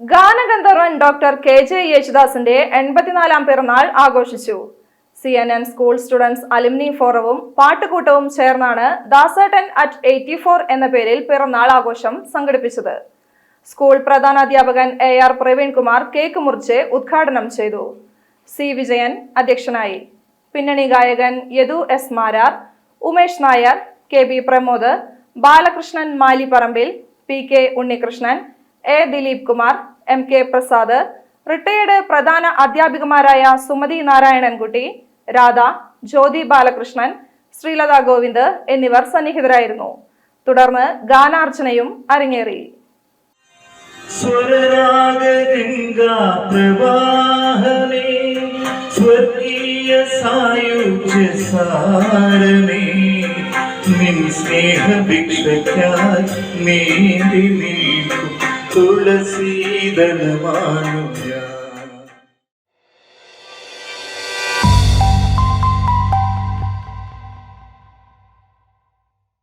ഗാനഗന്ധർവൻ doctor K J യേശുദാസിന്റെ എൺപത്തിനാലാം പിറന്നാൾ ആഘോഷിച്ചു. C N N school students alumni ഫോറവും പാട്ടുകൂട്ടവും ചേർന്നാണ് ദാസേട്ടൻ അറ്റ് എയ്റ്റി ഫോർ എന്ന പേരിൽ പിറന്നാൾ ആഘോഷം സംഘടിപ്പിച്ചത്. സ്കൂൾ പ്രധാനാധ്യാപകൻ എ ആർ പ്രവീൺകുമാർ കേക്ക് മുറിച്ച് ഉദ്ഘാടനം ചെയ്തു. സി വിജയൻ അധ്യക്ഷനായി. പിന്നണി ഗായകൻ Yadu S Marar Umesh Nair K B Pramod Balakrishnan Malipparambil P K Unnikrishnan A Dileep Kumar M K Prasad retired പ്രധാന അധ്യാപികമാരായ സുമതി നാരായണൻകുട്ടി രാധ ജ്യോതി ബാലകൃഷ്ണൻ ശ്രീലത ഗോവിന്ദ് എന്നിവർ സന്നിഹിതരായിരുന്നു. തുടർന്ന് ഗാനാർച്ചനയും അരങ്ങേറി. സ്നേഹ നിൻ സ്നേഹഭിക്ഷയ്ക്കായി നീന്തി നിൽക്കും തുളസീതളമാണു ഞാൻ